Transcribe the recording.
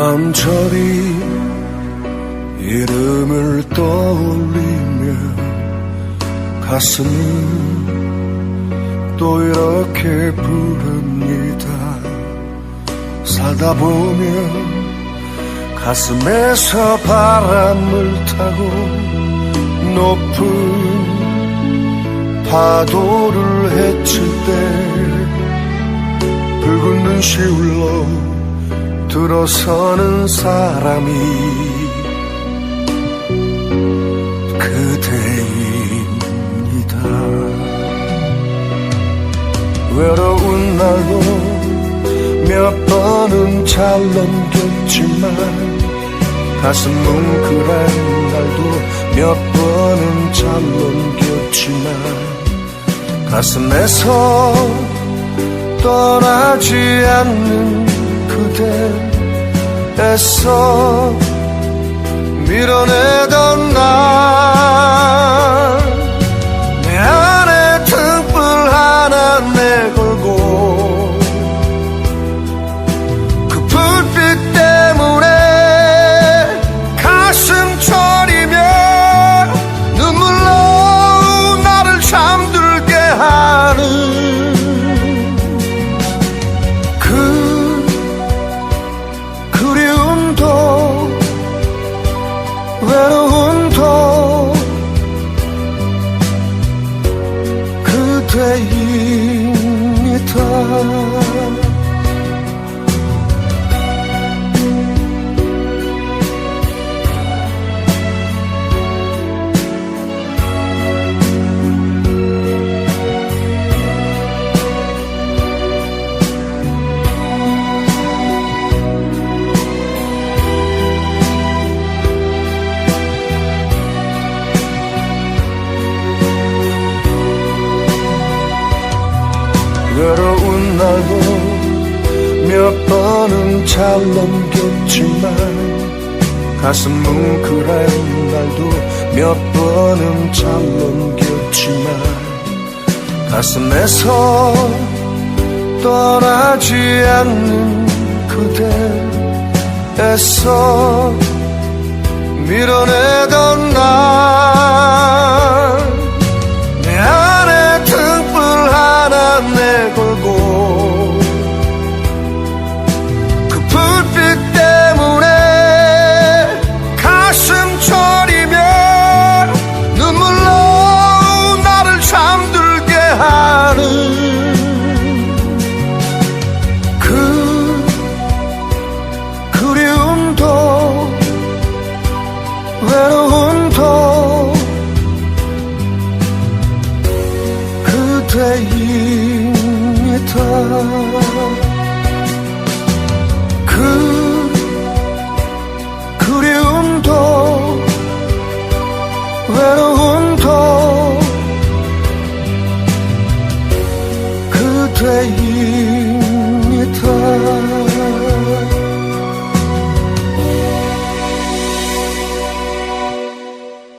맘처리 이름을 떠올리며 가슴은 또 이렇게 부릅니다. 살다 보면 가슴에서 바람을 타고 높은 파도를 헤칠 때 붉은 눈시 울러 들어서는 사람이 그대입니다. 외로운 날도 몇 번은 잘 넘겼지만 가슴 뭉클한 날도 몇 번은 잘 넘겼지만 가슴에서 떠나지 않는 그대 애써 밀어내 그대입 외로운 날도 몇 번은 잘 넘겼지만 가슴 뭉클한 날도 몇 번은 잘 넘겼지만 가슴에서 떠나지 않는 그대 애써 밀어내던 날 때입니다. 그 그리움도 외로움도 그대입